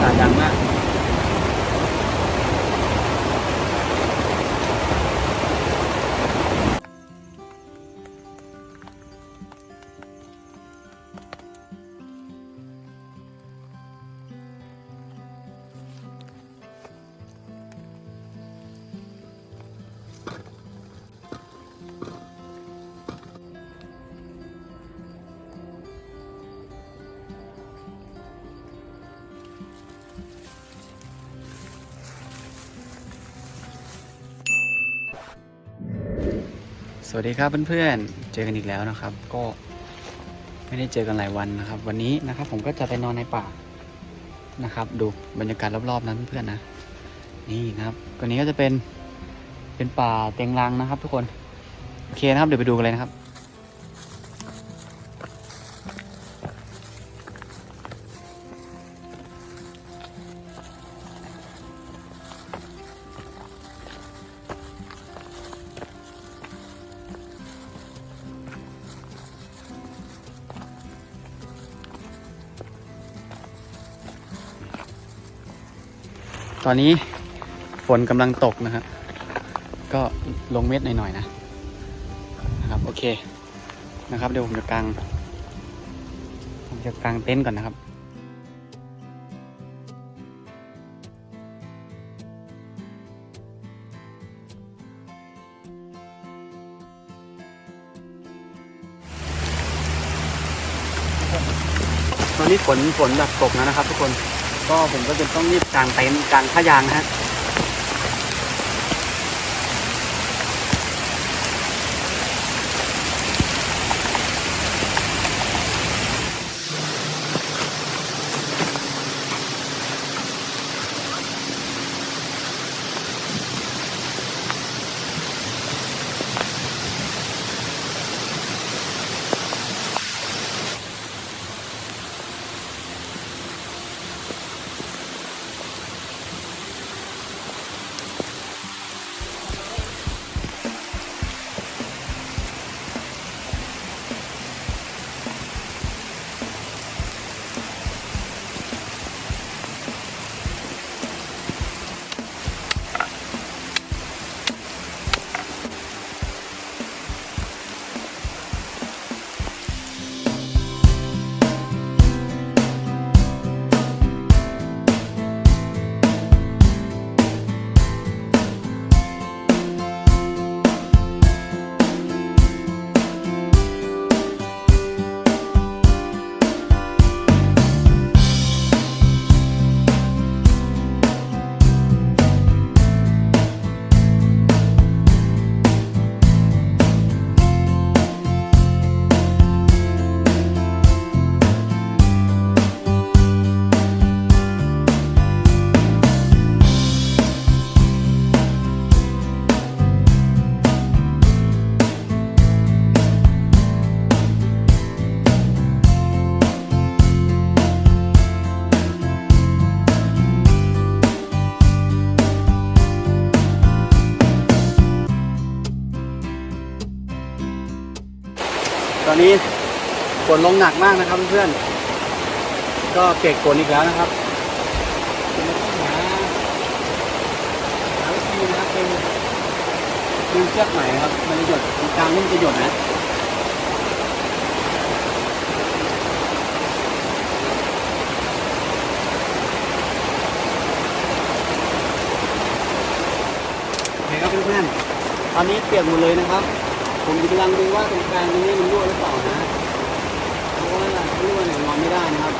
ศาดังมาก วัสดีครับเพื่อนๆ เจอกันอีกแล้วนะครับ ก็ไม่ได้เจอกันหลายวันนะครับ วันนี้นะครับผมก็จะไปนอนในป่านะครับ ดูบรรยากาศรอบๆนั้นเพื่อนๆนะ นี่นะครับตัวนี้ก็จะเป็นเป็นป่าเต็งรังนะครับ ทุกคน โอเคนะครับ เดี๋ยวไปดูกันเลยนะครับ อนนี้ฝนกำลังตกนะครับก็ลงเม็ดหน่อยๆนะนะครับโอเคนะครับเดี๋ยวผมจะกางผมจะกางเต็นท์ก่อนนะครับตอนนี้ฝนฝนแบบตกแล้วนะครับ ทุกคน ก็ผมก็จะต้องรีบกางเต็นท์กางผ้ายางนะฮะ ลงหนักมากนะครับเพื่อนๆ ก็เปียกฝนอีกแล้วนะครับคุณต้องหาวิธีนะครับเป็นดึงเชือกใหม่ครับ มันจะหยดกลางนี่มันจะหยดนะเคครับเพื่อนๆตอนนี้เปียกหมดเลยนะครับ ผมกำลังดูว่าตรงกลางตรงนี้มันรั่วหรือเปล่านะ เพราะว่ารั่วเนี่ยนอนไม่ได้นะครับ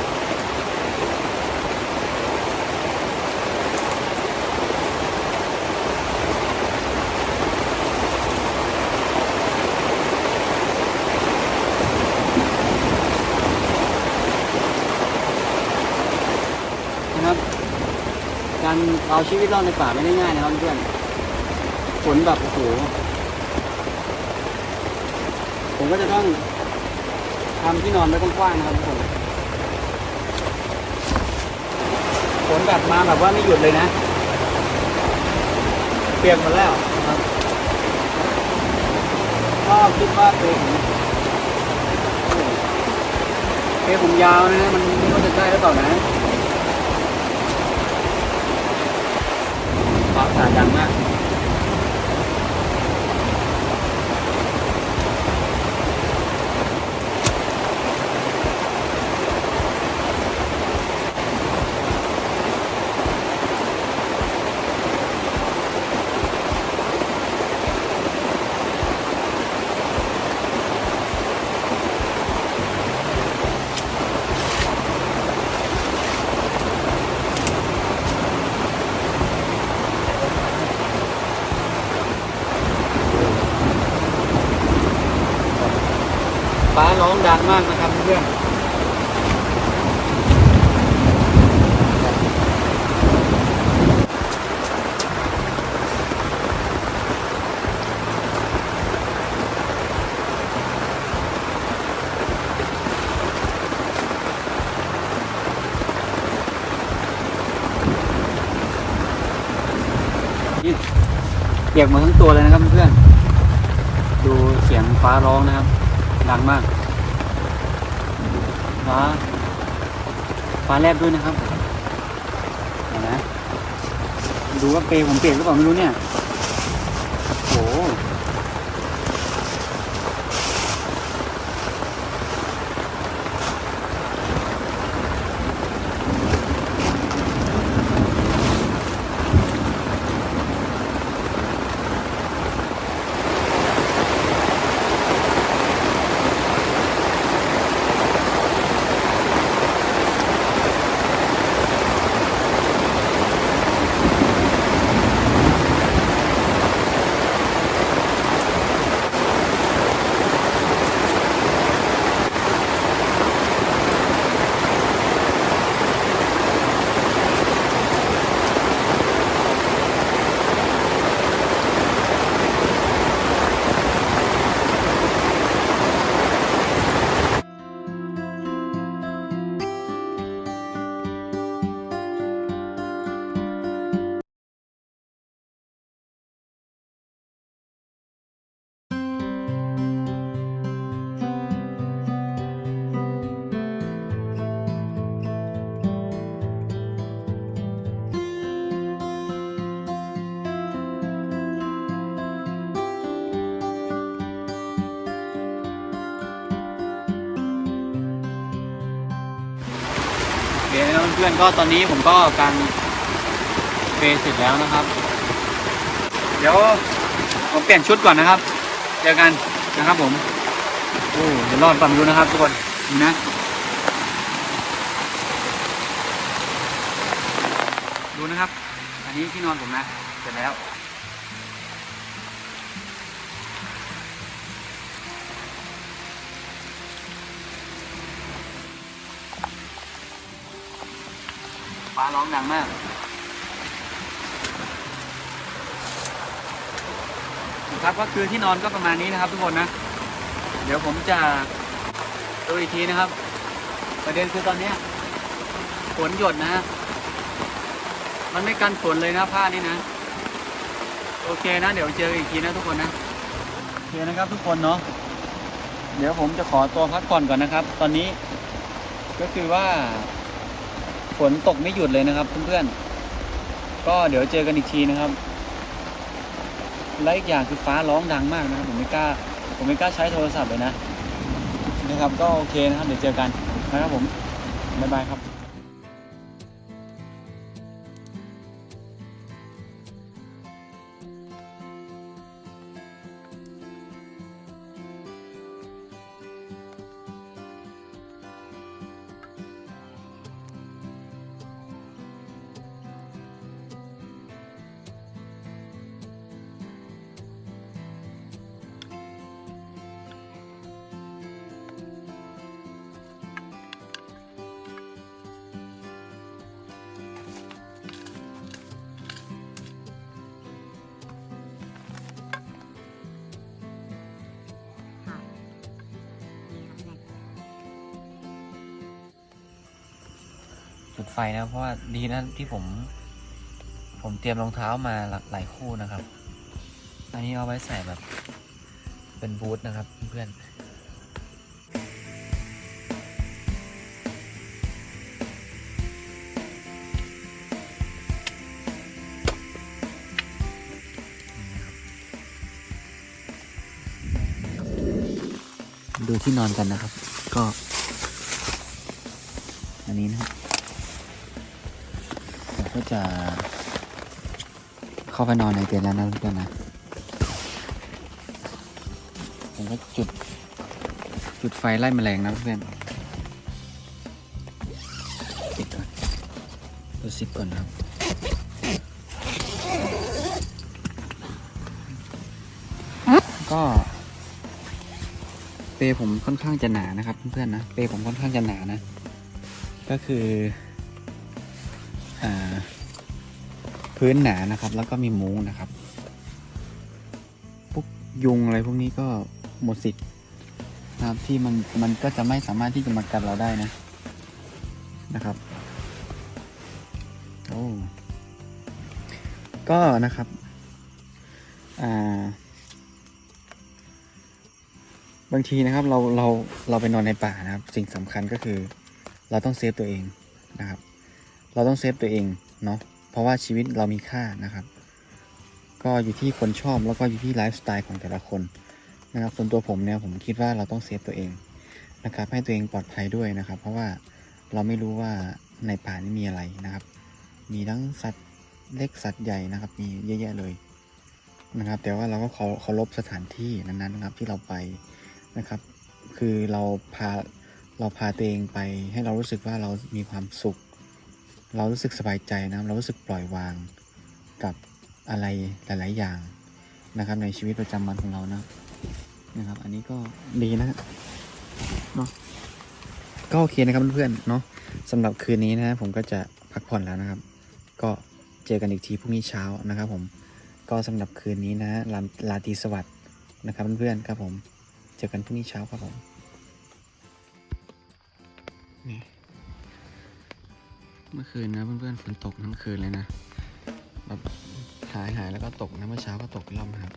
นะครับ การเอาชีวิตรอดในป่าไม่ได้ง่ายนะครับเพื่อนฝนแบบโอ้โหผมก็จะต้อง ที่นอนไว้กว้างๆนะครับผมฝนแบบมาแบบว่าไม่หยุดเลยนะ เปียกหมดแล้วนะครับก็คิดว่าเองเอผมยาวนะมันไม่รู้จะได้หรือเปล่านะฟ้าสาดังมาก ปียกหมดทั้งตัวเลยนะครับเพื่อนๆดูเสียงฟ้าร้องนะครับ ดังมากฟ้าฟ้าแลบด้วยนะครับเห็นไหมดูว่าเปรย์ผมเปียกหรือเปล่าไม่รู้เนี่ย พื่อนๆก็ตอนนี้ผมก็กางเปเสร็จแล้วนะครับ เดี๋ยวผมเปลี่ยนชุดก่อนนะครับ เจอกันนะครับผม โอ้เดี๋ยวรอดความรู้นะครับทุกคนนะดูนะครับ อันนี้ที่นอนผมนะ เสร็จแล้ว ฟ้าร้องดังมาก ครับก็คือที่นอนก็ประมาณนี้นะครับ ทุกคนนะ เดี๋ยวผมจะดูอีกทีนะครับ ประเด็นคือตอนนี้ฝนหยดนะฮะมันไม่กันฝนเลยนะผ้านี่นะ โอเคนะ เดี๋ยวเจออีกทีนะทุกคนนะโอเคนะครับ ทุกคนเนาะเดี๋ยวผมจะขอตัวพักผ่อนก่อนนะครับ ตอนนี้ก็คือว่า ฝนตกไม่หยุดเลยนะครับเพื่อนๆก็เดี๋ยวเจอกันอีกทีนะครับและอีกอย่างคือฟ้าร้องดังมากนะครับผมไม่กล้า ผมไม่กล้าใช้โทรศัพท์เลยนะนะครับ ก็โอเคนะครับเดี๋ยวเจอกันนะครับผมบ๊ายบายครับ ไฟนะเพราะว่าดีนะที่ผม ผมเตรียมรองเท้ามาหลายคู่นะครับ อันนี้เอาไว้ใส่แบบ เป็นบูทนะครับเพื่อนดูที่นอนกันนะครับ ก็ อันนี้นะครับ จะเข้าไปนอนในเต็นท์แล้วนะเพื่อนนะ ผมก็จุด จุดไฟไล่แมลงนะเพื่อนปิดก่อนดูซิปก่อนครับก็เปผมค่อนข้างจะหนานะครับเพื่อนๆนะเปผมค่อนข้างจะหนานะ ก็คืออ่า พื้นหนานะครับ แล้วก็มีมุ้งนะครับพวกยุงอะไรพวกนี้ก็หมดสิทธิ์นะครับที่มันมันก็จะไม่สามารถที่จะมากัดเราได้นะนะครับโอ้ก็นะครับอ่าบางทีนะครับเราเราเราไปนอนในป่านะครับ สิ่งสำคัญก็คือ เราต้องเซฟตัวเองนะครับ เราต้องเซฟตัวเองเนาะ เพราะว่าชีวิตเรามีค่านะครับ ก็อยู่ที่คนชอบแล้วก็อยู่ที่ไลฟ์สไตล์ของแต่ละคนนะครับส่วนตัวผมเนี่ยผมคิดว่าเราต้องเซฟตัวเองนะครับ ให้ตัวเองปลอดภัยด้วยนะครับ เพราะว่าเราไม่รู้ว่าในป่านี่มีอะไรนะครับ มีทั้งสัตว์เล็กสัตว์ใหญ่นะครับ มีเยอะแยะเลยนะครับ แต่ว่าเราก็เคาารพสถานที่นั้นๆนะครับที่เราไปนะครับ คือเราพาเราพาตัวเองไปให้เรารู้สึกว่าเรามีความสุข เรารู้สึกสบายใจนะเรารู้สึกปล่อยวางกับอะไรหลาย ๆ อย่างนะครับ ในชีวิตประจำวันของเรานะนะครับ อันนี้ก็ดีนะเนาะก็โอเคนะครับเพื่อนๆเนาะสำหรับคืนนี้นะผมก็จะพักผ่อนแล้วนะครับ ก็เจอกันอีกทีพรุ่งนี้เช้านะครับ ผมก็สำหรับคืนนี้นะลาลาตีสวัสดนะครับเพื่อนๆครับผม เจอกันพรุ่งนี้เช้าครับผมนี่ เมื่อคืนนะเพื่อนๆฝนตกทั้งคืนเลยนะแบบหายหายแล้วก็ตกนะเมื่อเช้าก็ตกอีกรอบนะครับ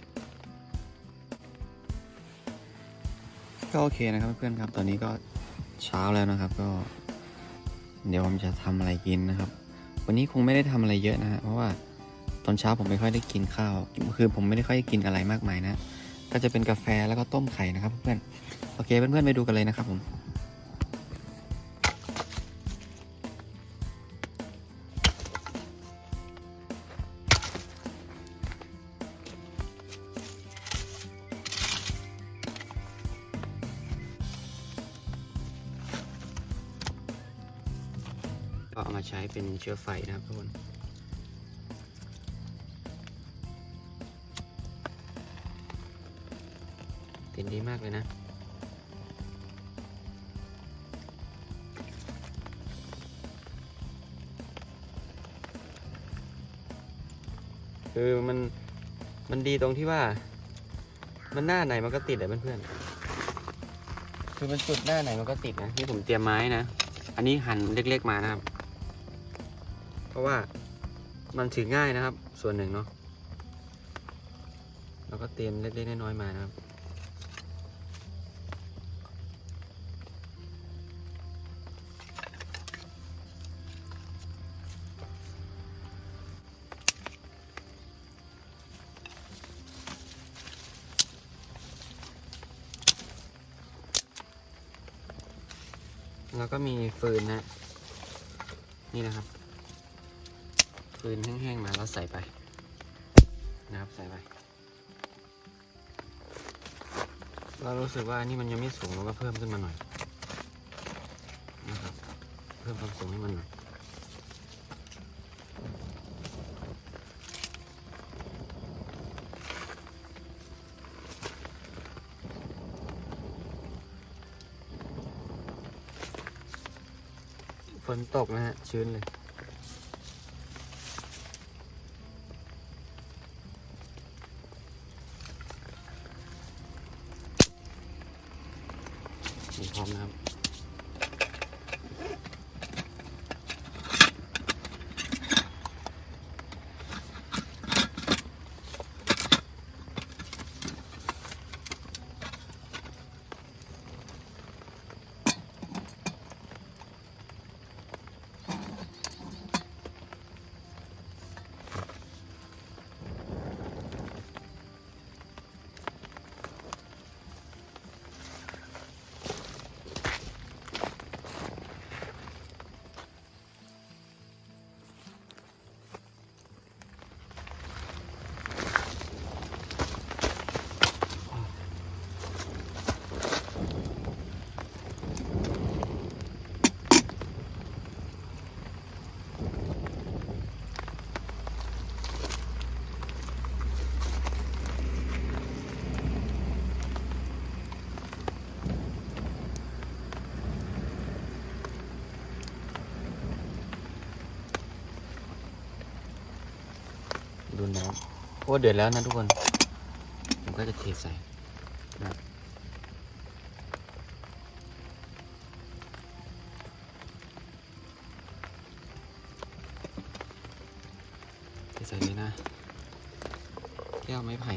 ก็โอเคนะครับเพื่อนๆครับ ตอนนี้ก็เช้าแล้วนะครับ ก็ เดี๋ยวผมจะทำอะไรกินนะครับ วันนี้คงไม่ได้ทำอะไรเยอะนะฮะเพราะว่าตอนเช้าผมไม่ค่อยได้กินข้าวคือผมไม่ได้ค่อยกินอะไรมากมายนะ ก็จะเป็นกาแฟแล้วก็ต้มไข่นะครับ เพื่อนโอเคเพื่อนๆไปดูกันเลยนะครับผม เชื้อไฟนะครับทุกคนติดดีมากเลยนะคือมันมันดีตรงที่ว่า มันหน้าไหนมันก็ติดอะเพื่อนๆคือมันจุดหน้าไหนมันก็ติดนะนี่ผมเตรียมไม้นะ อันนี้หั่นเล็กๆมานะครับ เพราะว่ามันถือง่ายนะครับ ส่วนหนึ่งเนาะเราก็เตรียมเล็กๆน้อยๆมานะครับแล้วก็มีฟืนนะ นี่นะครับ ฟืนแห้งๆมาแล้วใส่ไปนะครับใส่ไป เรารู้สึกว่านี่มันยังไม่สูงเราก็เพิ่มขึ้นมาหน่อยนะครับเพิ่มความสูงให้มันหน่อยฝนตกนะฮะชื้นเลย น้ำเพราะว่าเดือดแล้วนะทุกคนผมก็จะเทใส่นะเทใส่เลยนะแก้วไม้ไผ่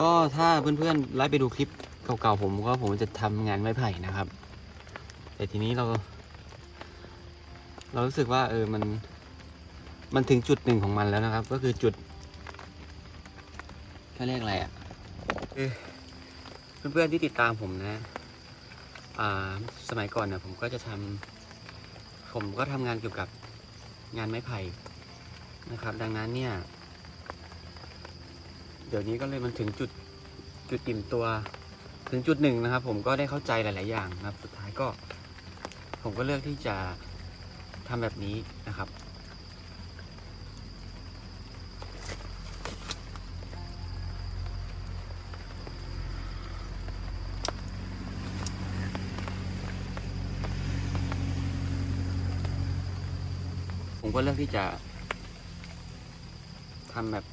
ก็ถ้าเพื่อนๆไลฟ์ไปดูคลิปเก่าๆผมก็ผมจะทำงานไม้ไผ่นะครับ แต่ทีนี้เรา เรารู้สึกว่าเออมัน มันถึงจุดหนึ่งของมันแล้วนะครับ ก็คือจุดเขาเรียกอะไรอะ่ะเพื่อนๆที่ติดตามผมนะอ่าสมัยก่อนนะผมก็จะทำผมก็ทำงานเกี่ยวกับงานไม้ไผ่นะครับ ดังนั้นเนี่ย เดี๋ยวนี้ก็เลยมันถึงจุดจุดอิ่มตัวถึงจุดหนึ่งนะครับ ผมก็ได้เข้าใจหลาย ๆ อย่างนะครับ สุดท้ายก็ ผมก็เลือกที่จะทำแบบนี้นะครับ ผมก็เลือกที่จะทำแบบ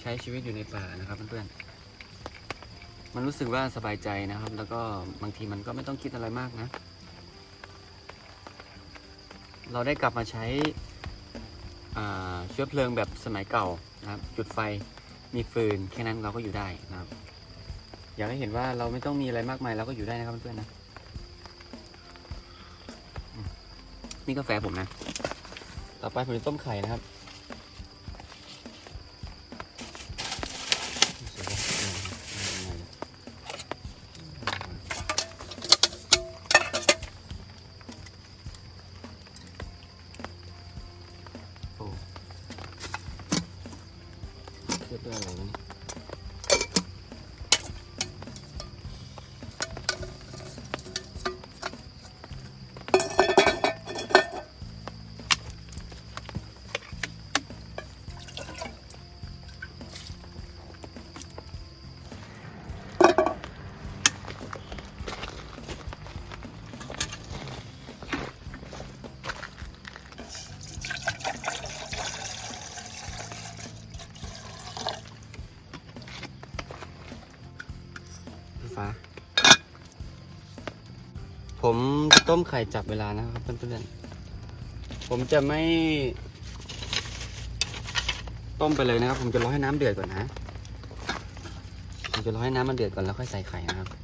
ใช้ชีวิตอยู่ในป่านะครับเพื่อนๆ มันรู้สึกว่าสบายใจนะครับ แล้วก็บางทีมันก็ไม่ต้องคิดอะไรมากนะ เราได้กลับมาใช้เชื้อเพลิงแบบสมัยเก่านะครับ จุดไฟมีฟืนแค่นั้นเราก็อยู่ได้นะครับ อยากให้เห็นว่าเราไม่ต้องมีอะไรมากมายเราก็อยู่ได้นะครับเพื่อนๆนะ นี่กาแฟผมนะ ต่อไปผมจะต้มไข่นะครับ ต้มไข่จับเวลานะครับเพื่อนๆ ผมจะไม่ ต้มไปเลยนะครับ ผมจะรอให้น้ำเดือดก่อนนะ ผมจะรอให้น้ำมันเดือดก่อนแล้วค่อยใส่ไข่นะครับ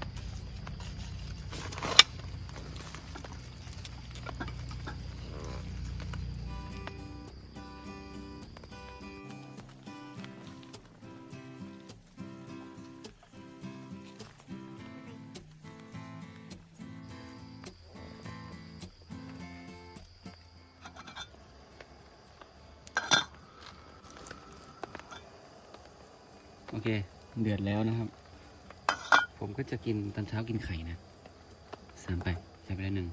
โอเค เดือดแล้วนะครับ ผมก็จะกินตอนเช้ากินไข่นะสามไปใส่ไปแล้วหนึ่ง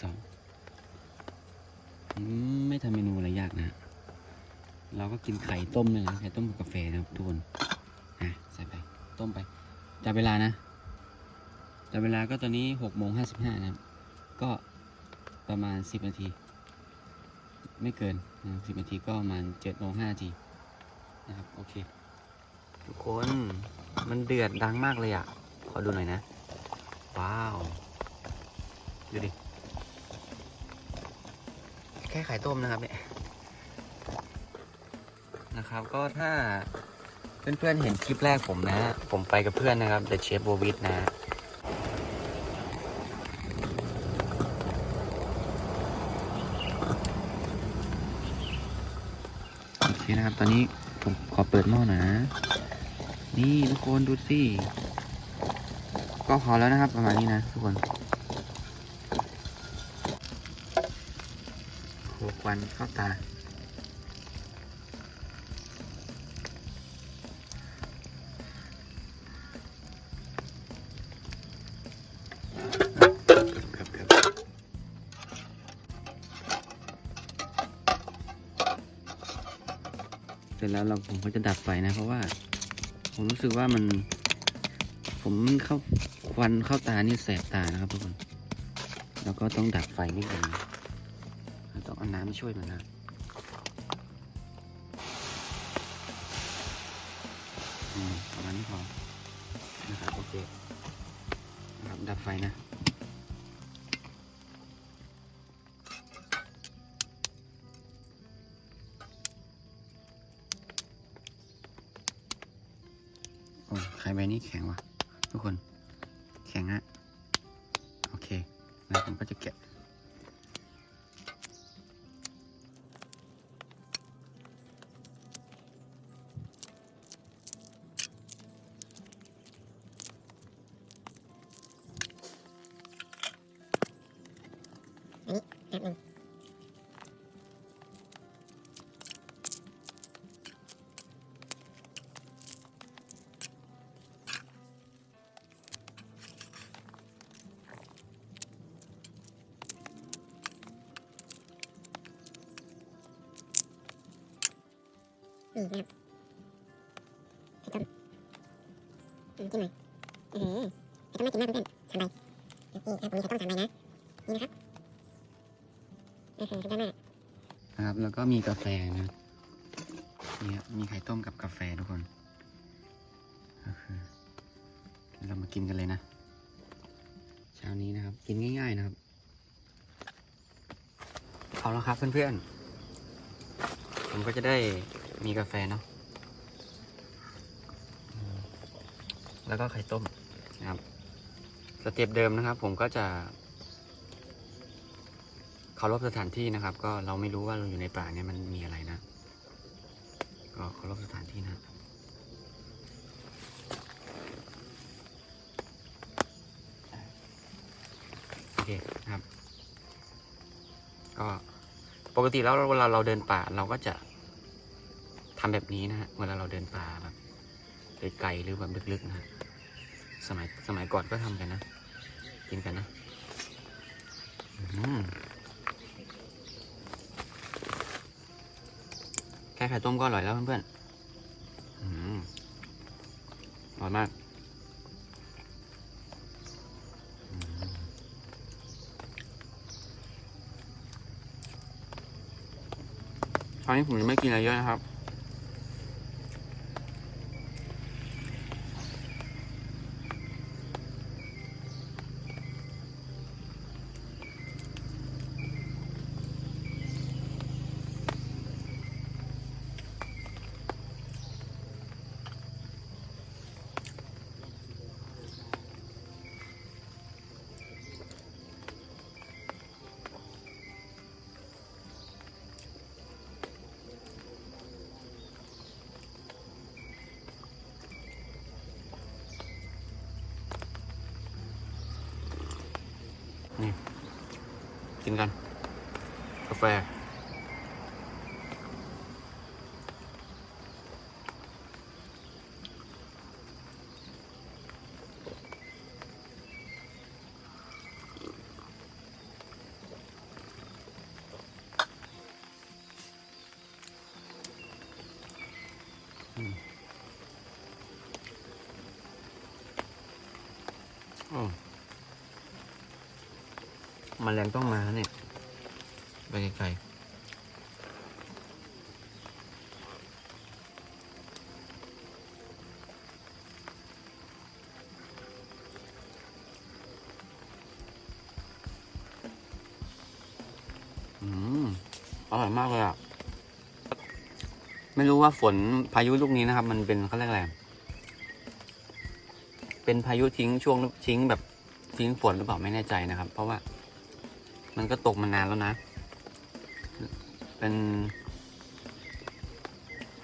สองไม่ทำเมนูอะไรยากนะ เราก็กินไข่ต้มเลยนะไข่ต้มกับกาแฟนะครับทุกคนนะใส่ไป ต้มไปจับเวลานะจับเวลาก็ตอนนี้หกโมงห้าสิบห้านะครับ ก็ประมาณสิบนาที ไม่เกินสิบนาทีก็ประมาณเจ็ดโมงห้านาที นะครับโอเค ทุกคนมันเดือดดังมากเลยอะ ขอดูหน่อยนะ ว้าว ดูดิ แค่ไข่ต้มนะครับเนี่ยนะครับก็ถ้าเพื่อนๆเห็นคลิปแรกผมนะ ผมไปกับเพื่อนนะครับ The Chef b o w i t นะโอเคนะครับ ตอนนี้ ผมขอเปิดหม้อหน่อยนะ นี่ทุกคนดูสิ ก็พอแล้วนะครับ ประมาณนี้นะทุกคนโหควันเข้าตา ร็จแล้วเราผมก็จะดับไฟนะ เพราะว่า ผมรู้สึกว่ามัน ผมเข้าควันเข้าตานี่แสบตานะครับทุกคน แล้วก็ต้องดับไฟนิดนึงต้องเอาน้ำมาช่วยมันนะอืมประมาณนี้พอนะครับโอเคนะครับดับไฟนะ นี้แข็งว่ะ ทุกคน นี่นะครับไข่ต้มอืมจิ้มเลยอือหือไข่ต้มน่ากินมากเพื่อนๆสามใบนี่ครับผมมีไข่ต้มสามใบนะ นี่นะครับอือหือสุดยอดมากนะครับ แล้วก็มีกาแฟนะนี่ครับมีไข่ต้มกับกาแฟทุกคนก็คือเรามากินกันเลยนะเช้านี้นะครับ กินง่าย ๆนะครับเอาแล้วครับเพื่อนๆผมก็จะได้ มีกาแฟเนาะแล้วก็ไข่ต้มนะครับสเต็ปเดิมนะครับ ผมก็จะเคารพสถานที่นะครับ ก็เราไม่รู้ว่าเราอยู่ในป่าเนี่ยมันมีอะไรนะก็เคารพสถานที่นะโอเคครับ ก็ปกติแล้วเวลาเราเดินป่าเราก็จะ ทำแบบนี้นะฮะเวลาเราเดินป่าแบบไกลๆหรือแบบลึกๆนะฮะสมัยสมัยก่อนก็ทำกันนะ กินกันนะอืมแค่ไข่ต้มก็อร่อยแล้วเพื่อนๆอร่อยมากอืมตอนนี้ผมยังไม่กินอะไรเยอะนะครับ กินกัน กาแฟ มแมลงต้องมาเนี่ย ไปไกลๆอืมอร่อยมากเลยอะ ไม่รู้ว่าฝนพายุลูกนี้นะครับ มันเป็นเขาเรียกอะไรเป็นพายุทิ้งช่วงทิ้งแบบทิ้งฝนหรือเปล่าไม่แน่ใจนะครับ เพราะว่า มันก็ตกมานานแล้วนะ เป็น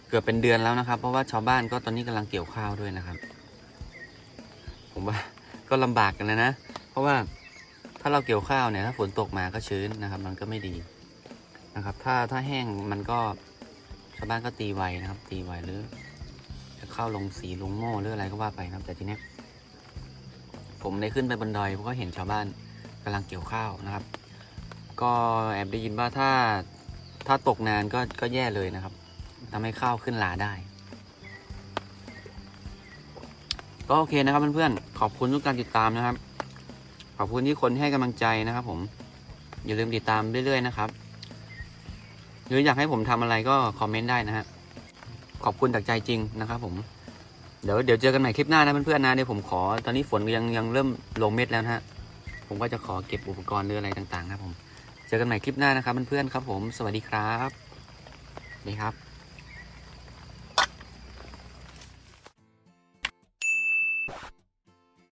เกือบเป็นเดือนแล้วนะครับ เพราะว่าชาวบ้านก็ตอนนี้กำลังเกี่ยวข้าวด้วยนะครับ ผมว่าก็ลำบากกันเลยนะ เพราะว่าถ้าเราเกี่ยวข้าวเนี่ยถ้าฝนตกมาก็ชื้นนะครับ มันก็ไม่ดีนะครับ ถ้าถ้าแห้งมันก็ชาวบ้านก็ตีไวนะครับ ตีไวหรือจะเข้าลงสีลงโม่หรืออะไรก็ว่าไปนะครับ แต่ทีเนี้ยผมได้ขึ้นไปบนดอยเพราะก็เห็นชาวบ้านกำลังเกี่ยวข้าวนะครับ ก็แอบได้ยินว่าถ้าถ้าตกนานก็ก็แย่เลยนะครับทำให้ข้าวขึ้นลาได้ ก็โอเคนะครับเพื่อนๆขอบคุณทุกการติดตามนะครับ ขอบคุณที่คนให้กำลังใจนะครับ ผม อย่าลืมติดตามเรื่อยๆนะครับ หรืออยากให้ผมทำอะไรก็คอมเมนต์ได้นะฮะขอบคุณจากใจจริงนะครับ ผมเดี๋ยวเดี๋ยวเจอกันใหม่คลิปหน้านะเพื่อนๆนะเดี๋ยวผมขอตอนนี้ฝนยังยังเริ่มลงเม็ดแล้วนะฮะผมก็จะขอเก็บอุปกรณ์หรืออะไรต่างๆนะผม เจอกันใหม่คลิปหน้านะครับเพื่อนๆครับผม สวัสดีครับนี่ครับ